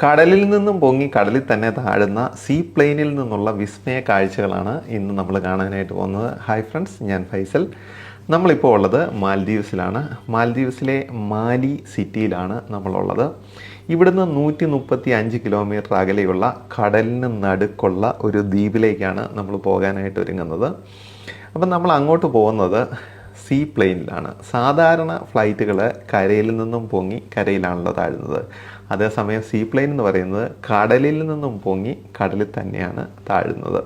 കടലിൽ നിന്നും പൊങ്ങി കടലിൽ തന്നെ താഴുന്ന സീ പ്ലെയിനിൽ നിന്നുള്ള വിസ്മയ കാഴ്ചകളാണ് ഇന്ന് നമ്മൾ കാണാനായിട്ട് പോകുന്നത്. ഹായ് ഫ്രണ്ട്സ് ഞാൻ ഫൈസൽ. നമ്മളിപ്പോൾ ഉള്ളത് മാൽദീവ്സിലാണ്. മാൽദീവ്സിലെ മാലി സിറ്റിയിലാണ് നമ്മളുള്ളത്. ഇവിടുന്ന് നൂറ്റി മുപ്പത്തി അഞ്ച് കിലോമീറ്റർ അകലെയുള്ള കടലിന് നടുക്കുള്ള ഒരു ദ്വീപിലേക്കാണ് നമ്മൾ പോകാനായിട്ട് ഒരുങ്ങുന്നത്. അപ്പം നമ്മൾ അങ്ങോട്ട് പോകുന്നത് സീ പ്ലെയിനിലാണ് സാധാരണ ഫ്ലൈറ്റുകൾ കരയിൽ നിന്നും പൊങ്ങി കരയിലാണല്ലോ താഴുന്നത്. അതേസമയം സീപ്ലെയിൻ എന്ന് പറയുന്നത് കടലിൽ നിന്നും പൊങ്ങി കടലിൽ തന്നെയാണ് താഴുന്നത്.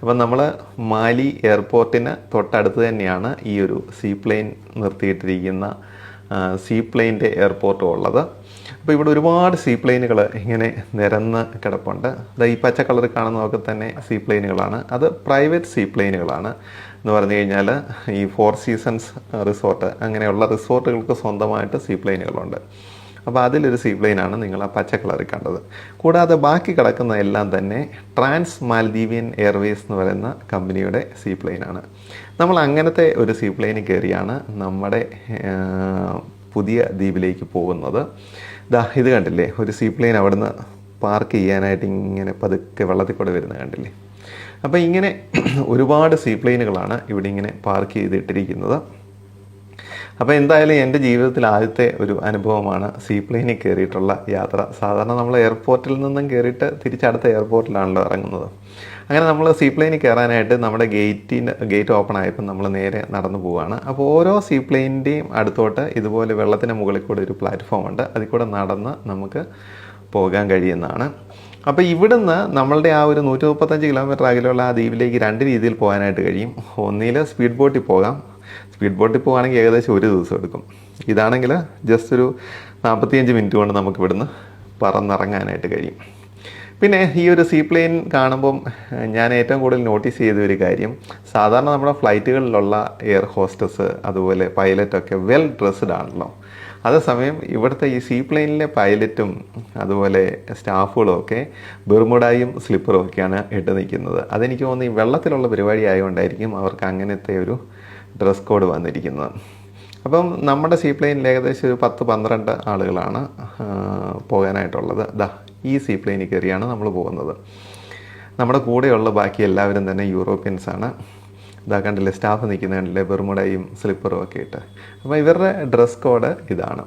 അപ്പം നമ്മൾ മാലി എയർപോർട്ടിന് തൊട്ടടുത്ത് തന്നെയാണ് ഈ ഒരു സീപ്ലെയിൻ നിർത്തിയിട്ടിരിക്കുന്ന സീ പ്ലെയിന്റെ എയർപോർട്ടും ഉള്ളത്. അപ്പോൾ ഇവിടെ ഒരുപാട് സീപ്ലെയിനുകൾ ഇങ്ങനെ നിരന്ന് കിടപ്പുണ്ട്. അത് ഈ പച്ച കളറിൽ കാണുന്നതൊക്കെ തന്നെ സീപ്ലെയിനുകളാണ്. അത് പ്രൈവറ്റ് സീപ്ലെയിനുകളാണ്. എന്ന് പറഞ്ഞു കഴിഞ്ഞാൽ ഈ ഫോർ സീസൺസ് റിസോർട്ട് അങ്ങനെയുള്ള റിസോർട്ടുകൾക്ക് സ്വന്തമായിട്ട് സീ പ്ലെയിനുകളുണ്ട് അപ്പോൾ അതിലൊരു സീപ്ലെയിനാണ് നിങ്ങൾ ആ പച്ച കളറിൽ കണ്ടത്. കൂടാതെ ബാക്കി കിടക്കുന്ന എല്ലാം തന്നെ ട്രാൻസ് മാൽദീവിയൻ എയർവേസ് എന്ന് പറയുന്ന കമ്പനിയുടെ സീപ്ലെയിനാണ് നമ്മൾ അങ്ങനത്തെ ഒരു സീ പ്ലെയിനിൽ കയറിയാണ് നമ്മുടെ പുതിയ ദ്വീപിലേക്ക് പോകുന്നത്. ദാ ഇത് കണ്ടില്ലേ? ഒരു സീപ്ലെയിൻ അവിടുന്ന് പാർക്ക് ചെയ്യാനായിട്ട് ഇങ്ങനെ പതുക്കെ വെള്ളത്തിൽ കൂടെ വരുന്നത് കണ്ടില്ലേ? അപ്പോൾ ഇങ്ങനെ ഒരുപാട് സീ പ്ലെയിനുകളാണ് ഇവിടെ ഇങ്ങനെ പാർക്ക് ചെയ്തിട്ടിരിക്കുന്നത്. അപ്പോൾ എന്തായാലും എന്റെ ജീവിതത്തിൽ ആദ്യത്തെ ഒരു അനുഭവമാണ് സീ പ്ലെയിനിൽ കയറിയിട്ടുള്ള യാത്ര. സാധാരണ നമ്മൾ എയർപോർട്ടിൽ നിന്നും കയറിയിട്ട് തിരിച്ചടുത്ത എയർപോർട്ടിലാണല്ലോ ഇറങ്ങുന്നത്. അങ്ങനെ നമ്മൾ സീ പ്ലെയിനിൽ കയറാനായിട്ട് നമ്മുടെ ഗേറ്റിന്റെ ഗേറ്റ് ഓപ്പൺ ആയപ്പോൾ നമ്മൾ നേരെ നടന്നു പോവുകയാണ് അപ്പോൾ ഓരോ സീ പ്ലെയിനിന്റെയും അടുത്തോട്ട് ഇതുപോലെ വെള്ളത്തിന് മുകളിൽ കൂടെ ഒരു പ്ലാറ്റ്ഫോം ഉണ്ട്. അതിൽ കൂടെ നടന്ന് നമുക്ക് പോകാൻ കഴിയുന്നതാണ്. അപ്പോൾ ഇവിടുന്ന് നമ്മളുടെ ആ ഒരു നൂറ്റി മുപ്പത്തഞ്ച് കിലോമീറ്റർ അകലെയുള്ള ആ ദ്വീപിലേക്ക് രണ്ട് രീതിയിൽ പോകാനായിട്ട് കഴിയും. ഒന്നിൽ സ്പീഡ് ബോട്ടിൽ പോകാം. സ്പീഡ് ബോട്ടിൽ പോവുകയാണെങ്കിൽ ഏകദേശം ഒരു ദിവസം എടുക്കും. ഇതാണെങ്കിൽ ജസ്റ്റ് ഒരു നാൽപ്പത്തിയഞ്ച് മിനിറ്റ് കൊണ്ട് നമുക്ക് ഇവിടുന്ന് പറന്നിറങ്ങാനായിട്ട് കഴിയും. പിന്നെ ഈ ഒരു സീ പ്ലെയിൻ കാണുമ്പം ഞാൻ ഏറ്റവും കൂടുതൽ നോട്ടീസ് ചെയ്ത ഒരു കാര്യം സാധാരണ നമ്മുടെ ഫ്ലൈറ്റുകളിലുള്ള എയർ ഹോസ്റ്റസ് അതുപോലെ പൈലറ്റൊക്കെ വെൽ ഡ്രസ്ഡ് ആണല്ലോ. അതേസമയം ഇവിടുത്തെ ഈ സീ പ്ലെയിനിലെ പൈലറ്റും അതുപോലെ സ്റ്റാഫുകളും ഒക്കെ ബെർമുഡായും സ്ലിപ്പറും ഒക്കെയാണ് ഇട്ട് നിൽക്കുന്നത്. അതെനിക്ക് തോന്നുന്നു ഈ വെള്ളത്തിലുള്ള പരിപാടി ആയതുകൊണ്ടായിരിക്കും അവർക്ക് അങ്ങനത്തെ ഒരു ഡ്രസ് കോഡ് വന്നിരിക്കുന്നത്. അപ്പം നമ്മുടെ സീ പ്ലെയിനിൽ ഏകദേശം ഒരു പത്ത് പന്ത്രണ്ട് ആളുകളാണ് പോകാനായിട്ടുള്ളത്. ദാ ഈ സീ പ്ലെയിനിൽ കയറിയാണ് നമ്മൾ പോകുന്നത്. നമ്മുടെ കൂടെയുള്ള ബാക്കി എല്ലാവരും തന്നെ യൂറോപ്യൻസ് ആണ്. ഇതാ കണ്ടില്ലേ സ്റ്റാഫ് നിൽക്കുന്ന കണ്ടില്ലേ ബെർമുടയും സ്ലിപ്പറും ഒക്കെ ഇട്ട്. അപ്പോൾ ഇവരുടെ ഡ്രസ് കോഡ് ഇതാണ്.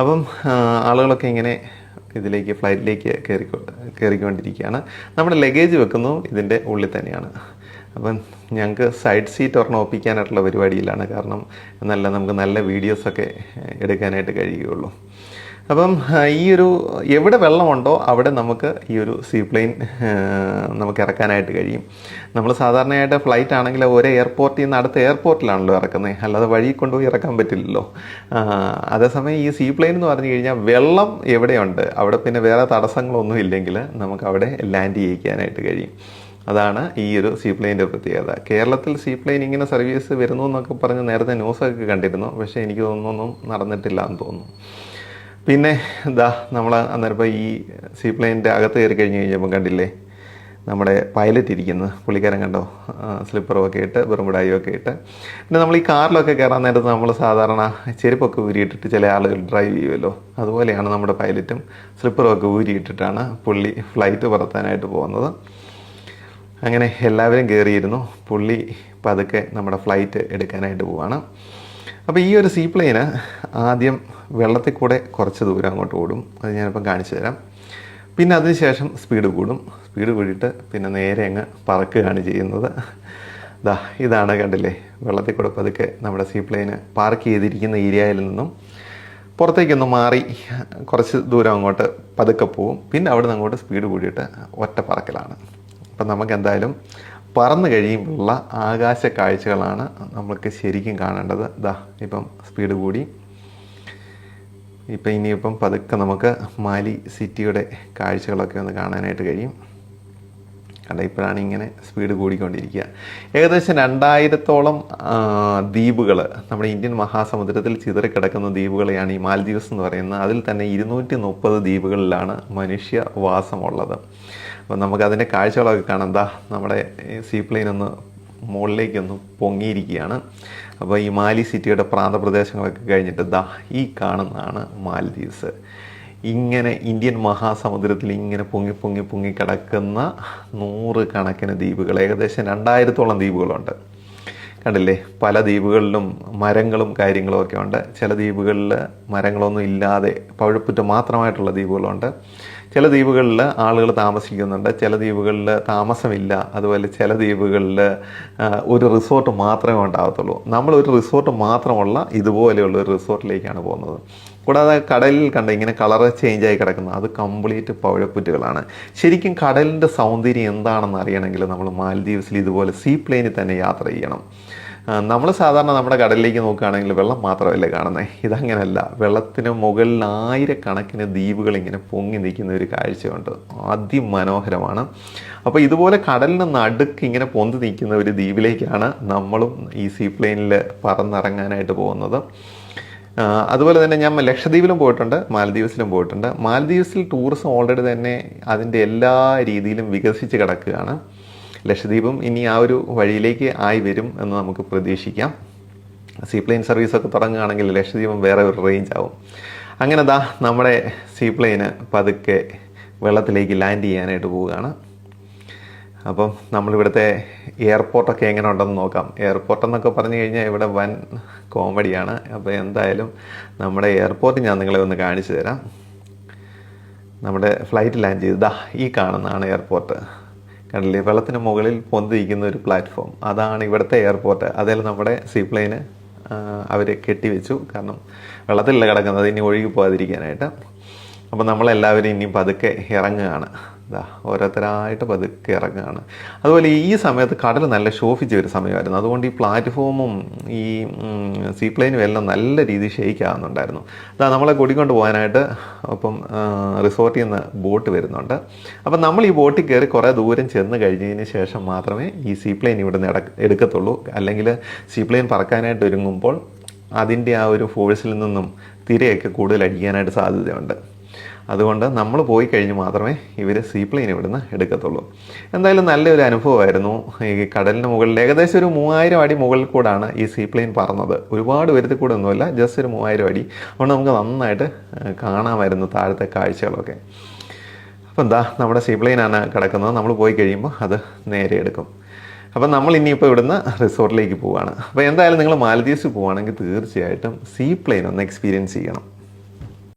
അപ്പം ആളുകളൊക്കെ ഇങ്ങനെ ഇതിലേക്ക് ഫ്ലൈറ്റിലേക്ക് കയറി കയറിക്കൊണ്ടിരിക്കുകയാണ്. നമ്മുടെ ലഗേജ് വെക്കുന്നതും ഇതിന്റെ ഉള്ളിൽ തന്നെയാണ്. അപ്പം ഞങ്ങൾക്ക് സൈഡ് സീറ്റ് ഒരെണ്ണം ഒപ്പിക്കാനായിട്ടുള്ള പരിപാടിയിലാണ് കാരണം നല്ല നമുക്ക് നല്ല വീഡിയോസൊക്കെ എടുക്കാനായിട്ട് കഴിയുകയുള്ളൂ. അപ്പം ഈ ഒരു എവിടെ വെള്ളമുണ്ടോ അവിടെ നമുക്ക് ഈ ഒരു സീപ്ലെയിൻ നമുക്ക് ഇറക്കാനായിട്ട് കഴിയും. നമ്മൾ സാധാരണയായിട്ട് ഫ്ലൈറ്റ് ആണെങ്കിൽ ഒരേ എയർപോർട്ടിൽ നിന്ന് അടുത്ത എയർപോർട്ടിലാണല്ലോ ഇറക്കുന്നത്. അല്ലാതെ വഴി കൊണ്ടുപോയി ഇറക്കാൻ പറ്റില്ലല്ലോ. അതേസമയം ഈ സീപ്ലെയിൻ എന്ന് പറഞ്ഞു കഴിഞ്ഞാൽ വെള്ളം എവിടെയുണ്ട്? അവിടെ പിന്നെ വേറെ തടസ്സങ്ങളൊന്നും ഇല്ലെങ്കിൽ നമുക്ക് അവിടെ ലാൻഡ് ചെയ്യിക്കാനായിട്ട് കഴിയും. അതാണ് ഈ ഒരു സീ പ്ലെയിന്റെ പ്രത്യേകത. കേരളത്തിൽ സീ പ്ലെയിൻ ഇങ്ങനെ സർവീസ് വരുന്നു എന്നൊക്കെ പറഞ്ഞ് നേരത്തെ ന്യൂസൊക്കെ കണ്ടിരുന്നു. പക്ഷേ എനിക്ക് തോന്നുന്നൊന്നും നടന്നിട്ടില്ല എന്ന് തോന്നുന്നു. പിന്നെ ഇതാ നമ്മൾ അന്നേരം ഈ സീ പ്ലെയിനിന്റെ അകത്ത് കയറി കഴിഞ്ഞ് കഴിഞ്ഞപ്പോൾ കണ്ടില്ലേ? നമ്മുടെ പൈലറ്റ് ഇരിക്കുന്നത് പുള്ളിക്കാരൻ കണ്ടോ? സ്ലിപ്പറും ഒക്കെ ഇട്ട് ബെറുമുടായും ഒക്കെ ഇട്ട്. പിന്നെ നമ്മൾ ഈ കാറിലൊക്കെ കയറാൻ നേരത്ത് നമ്മൾ സാധാരണ ചെരുപ്പൊക്കെ ഊരിയിട്ടിട്ട് ചില ആളുകൾ ഡ്രൈവ് ചെയ്യുമല്ലോ? അതുപോലെയാണ് നമ്മുടെ പൈലറ്റും സ്ലിപ്പറും ഒക്കെ ഊരിയിട്ടിട്ടാണ് പുള്ളി ഫ്ലൈറ്റ് പറത്താനായിട്ട് പോകുന്നത്. അങ്ങനെ എല്ലാവരും കയറിയിരുന്നു പുള്ളി പതുക്കെ നമ്മുടെ ഫ്ലൈറ്റ് എടുക്കാനായിട്ട് പോവാണ്. അപ്പോൾ ഈ ഒരു സീ പ്ലെയിന് ആദ്യം വെള്ളത്തിൽ കൂടെ കുറച്ച് ദൂരം അങ്ങോട്ട് ഓടും. അത് ഞാനിപ്പം കാണിച്ചു തരാം. പിന്നെ അതിനുശേഷം സ്പീഡ് കൂടും. സ്പീഡ് കൂടിയിട്ട് പിന്നെ നേരെ അങ്ങ് പറക്കുകയാണ് ചെയ്യുന്നത്. ദാ ഇതാണ് കണ്ടില്ലേ? വെള്ളത്തിൽ കൂടെ പതുക്കെ നമ്മുടെ സീ പ്ലെയിന് പാർക്ക് ചെയ്തിരിക്കുന്ന ഏരിയയിൽ നിന്നും പുറത്തേക്കൊന്ന് മാറി കുറച്ച് ദൂരം അങ്ങോട്ട് പതുക്കെ പോവും. പിന്നെ അവിടെ നിന്ന് അങ്ങോട്ട് സ്പീഡ് കൂടിയിട്ട് ഒറ്റ പറക്കലാണ്. അപ്പം നമുക്ക് എന്തായാലും പറന്നു കഴിയുമ്പോഴുള്ള ആകാശ കാഴ്ചകളാണ് നമ്മൾക്ക് ശരിക്കും കാണേണ്ടത്. ദാ ഇപ്പം സ്പീഡ് കൂടി. ഇപ്പം ഇനിയിപ്പം പതുക്കെ നമുക്ക് മാലി സിറ്റിയുടെ കാഴ്ചകളൊക്കെ ഒന്ന് കാണാനായിട്ട് കഴിയും. കണ്ട ഇപ്പോഴാണ് ഇങ്ങനെ സ്പീഡ് കൂടിക്കൊണ്ടിരിക്കുക. ഏകദേശം രണ്ടായിരത്തോളം ദ്വീപുകൾ നമ്മുടെ ഇന്ത്യൻ മഹാസമുദ്രത്തിൽ ചിതറിക്കിടക്കുന്ന ദ്വീപുകളെയാണ് ഈ മാൽദ്വീപ്സ് എന്ന് പറയുന്നത്. അതിൽ തന്നെ ഇരുന്നൂറ്റി മുപ്പത് ദ്വീപുകളിലാണ് മനുഷ്യവാസമുള്ളത് അപ്പോൾ നമുക്കതിന്റെ കാഴ്ചകളൊക്കെ കാണാം. എന്താ നമ്മുടെ സീ പ്ലെയിൻ ഒന്ന് മുകളിലേക്കൊന്ന് പൊങ്ങിയിരിക്കുകയാണ്. അപ്പോൾ ഈ മാലി സിറ്റിയുടെ പ്രാന്തപ്രദേശങ്ങളൊക്കെ കഴിഞ്ഞിട്ട് ദാ ഈ കാണുന്നതാണ് മാൽദീവ്സ് ഇങ്ങനെ ഇന്ത്യൻ മഹാസമുദ്രത്തിൽ ഇങ്ങനെ പൊങ്ങി പൊങ്ങി പൊങ്ങി കിടക്കുന്ന നൂറ് കണക്കിന് ദ്വീപുകൾ ഏകദേശം രണ്ടായിരത്തോളം ദ്വീപുകളുണ്ട്. കണ്ടില്ലേ? പല ദ്വീപുകളിലും മരങ്ങളും കാര്യങ്ങളും ഒക്കെ ഉണ്ട്. ചില ദ്വീപുകളിൽ മരങ്ങളൊന്നും ഇല്ലാതെ പഴുപ്പുറ്റ മാത്രമായിട്ടുള്ള ദ്വീപുകളുണ്ട്. ചില ദ്വീപുകളിൽ ആളുകൾ താമസിക്കുന്നുണ്ട് ചില ദ്വീപുകളിൽ താമസമില്ല. അതുപോലെ ചില ദ്വീപുകളിൽ ഒരു റിസോർട്ട് മാത്രമേ ഉണ്ടാകത്തുള്ളൂ. നമ്മൾ ഒരു റിസോർട്ട് മാത്രമുള്ള ഇതുപോലെയുള്ള ഒരു റിസോർട്ടിലേക്കാണ് പോകുന്നത്. കൂടാതെ കടലിൽ കണ്ട ഇങ്ങനെ കളർ ചേഞ്ച് ആയി കിടക്കുന്ന. അത് കംപ്ലീറ്റ് പവഴപ്പുറ്റുകളാണ് ശരിക്കും കടലിന്റെ സൗന്ദര്യം എന്താണെന്ന് അറിയണമെങ്കിൽ നമ്മൾ മാലദ്വീപ്സിൽ ഇതുപോലെ സീ പ്ലെയിനിൽ തന്നെ യാത്ര ചെയ്യണം. നമ്മൾ സാധാരണ നമ്മുടെ കടലിലേക്ക് നോക്കുകയാണെങ്കിൽ വെള്ളം മാത്രമല്ലേ കാണുന്നത് ഇതങ്ങനെയല്ല വെള്ളത്തിന് മുകളിൽ ആയിരക്കണക്കിന് ദ്വീപുകൾ ഇങ്ങനെ പൊങ്ങി നിൽക്കുന്ന ഒരു കാഴ്ചയുണ്ട്. അതിമനോഹരമാണ്. അപ്പോൾ ഇതുപോലെ കടലിന് നടുക്ക് ഇങ്ങനെ പൊന്തി നിൽക്കുന്ന ഒരു ദ്വീപിലേക്കാണ് നമ്മളും ഈ സീ പ്ലെയിനിൽ പറന്നിറങ്ങാനായിട്ട് പോകുന്നത്. അതുപോലെ തന്നെ ഞാൻ ലക്ഷദ്വീപിലും പോയിട്ടുണ്ട് മാലദ്വീപ്സിലും പോയിട്ടുണ്ട്. മാലദ്വീപ്സിൽ ടൂറിസം ഓൾറെഡി തന്നെ അതിന്റെ എല്ലാ രീതിയിലും വികസിച്ച് കിടക്കുകയാണ്. ലക്ഷദ്വീപും ഇനി ആ ഒരു വഴിയിലേക്ക് ആയി വരും എന്ന് നമുക്ക് പ്രതീക്ഷിക്കാം. സീപ്ലെയിൻ സർവീസൊക്കെ തുടങ്ങുകയാണെങ്കിൽ ലക്ഷദ്വീപം വേറെ ഒരു റേഞ്ച് ആവും. അങ്ങനെ ദാ നമ്മുടെ സീപ്ലെയിന് പതുക്കെ വെള്ളത്തിലേക്ക് ലാൻഡ് ചെയ്യാനായിട്ട് പോവുകയാണ്. അപ്പം നമ്മളിവിടുത്തെ എയർപോർട്ടൊക്കെ എങ്ങനെ ഉണ്ടെന്ന് നോക്കാം. എയർപോർട്ട് എന്നൊക്കെ പറഞ്ഞു കഴിഞ്ഞാൽ ഇവിടെ വൻ കോമഡിയാണ് അപ്പോൾ എന്തായാലും നമ്മുടെ എയർപോർട്ട് ഞാൻ നിങ്ങളെ ഒന്ന് കാണിച്ചു തരാം. നമ്മുടെ ഫ്ലൈറ്റ് ലാൻഡ് ചെയ്ത്. ദാ ഈ കാണുന്നതാണ് എയർപോർട്ട് കണ്ടില്ലേ? വെള്ളത്തിന് മുകളിൽ പൊന്തിയിരിക്കുന്ന ഒരു പ്ലാറ്റ്ഫോം അതാണ് ഇവിടുത്തെ എയർപോർട്ട് അതിൽ നമ്മുടെ സീപ്ലെയിന് അവർ കെട്ടിവെച്ചു. കാരണം വെള്ളത്തിലല്ല കിടക്കുന്നത്. ഇനി ഒഴുകി പോകാതിരിക്കാനായിട്ട്. അപ്പോൾ നമ്മളെല്ലാവരും ഇനി പതുക്കെ ഇറങ്ങുകയാണ്. ഇതാ ഓരോരുത്തരായിട്ട് പതുക്കെ ഇറങ്ങുകയാണ് അതുപോലെ ഈ സമയത്ത് കടൽ നല്ല ശോഭിച്ച ഒരു സമയമായിരുന്നു. അതുകൊണ്ട് ഈ പ്ലാറ്റ്ഫോമും ഈ സീപ്ലെയിനും എല്ലാം നല്ല രീതിയിൽ ഷെയ്ക്ക് ആകുന്നുണ്ടായിരുന്നു അതാ നമ്മളെ കൂടിക്കൊണ്ട് പോകാനായിട്ട് അപ്പം റിസോർട്ടിൽ നിന്ന് ബോട്ട് വരുന്നുണ്ട്. അപ്പം നമ്മൾ ഈ ബോട്ടിൽ കയറി കുറേ ദൂരം ചെന്ന് കഴിഞ്ഞതിന് ശേഷം മാത്രമേ ഈ സീപ്ലെയിൻ ഇവിടെ നിന്ന് എട- എടുക്കത്തുള്ളൂ. അല്ലെങ്കിൽ സീപ്ലെയിൻ പറക്കാനായിട്ട് ഒരുങ്ങുമ്പോൾ അതിന്റെ ആ ഒരു ഫോഴ്സിൽ നിന്നും തിരയൊക്കെ കൂടുതൽ അടിക്കാനായിട്ട് സാധ്യതയുണ്ട്. അതുകൊണ്ട് നമ്മൾ പോയി കഴിഞ്ഞ് മാത്രമേ ഇവർ സീപ്ലെയിൻ ഇവിടുന്ന് എടുക്കത്തുള്ളൂ. എന്തായാലും നല്ലൊരു അനുഭവമായിരുന്നു. ഈ കടലിന് മുകളിൽ ഏകദേശം ഒരു മൂവായിരം അടി മുകളിൽ കൂടാണ് ഈ സീപ്ലെയിൻ പറന്നത്. ഒരുപാട് ഉയരത്തിൽ കൂടെ ഒന്നുമില്ല ജസ്റ്റ് ഒരു മൂവായിരം അടി. അതുകൊണ്ട് നമുക്ക് നന്നായിട്ട് കാണാമായിരുന്നു താഴത്തെ കാഴ്ചകളൊക്കെ. അപ്പോൾ എന്താ നമ്മുടെ സീപ്ലെയിനാണ് കിടക്കുന്നത്. നമ്മൾ പോയി കഴിയുമ്പോൾ അത് നേരെ എടുക്കും. അപ്പം നമ്മൾ ഇനിയിപ്പോൾ ഇവിടുന്ന് റിസോർട്ടിലേക്ക് പോവുകയാണ് അപ്പോൾ എന്തായാലും നിങ്ങൾ മാലദ്വീപ്സിൽ പോവുകയാണെങ്കിൽ തീർച്ചയായിട്ടും സീ പ്ലെയിൻ ഒന്ന് എക്സ്പീരിയൻസ് ചെയ്യണം.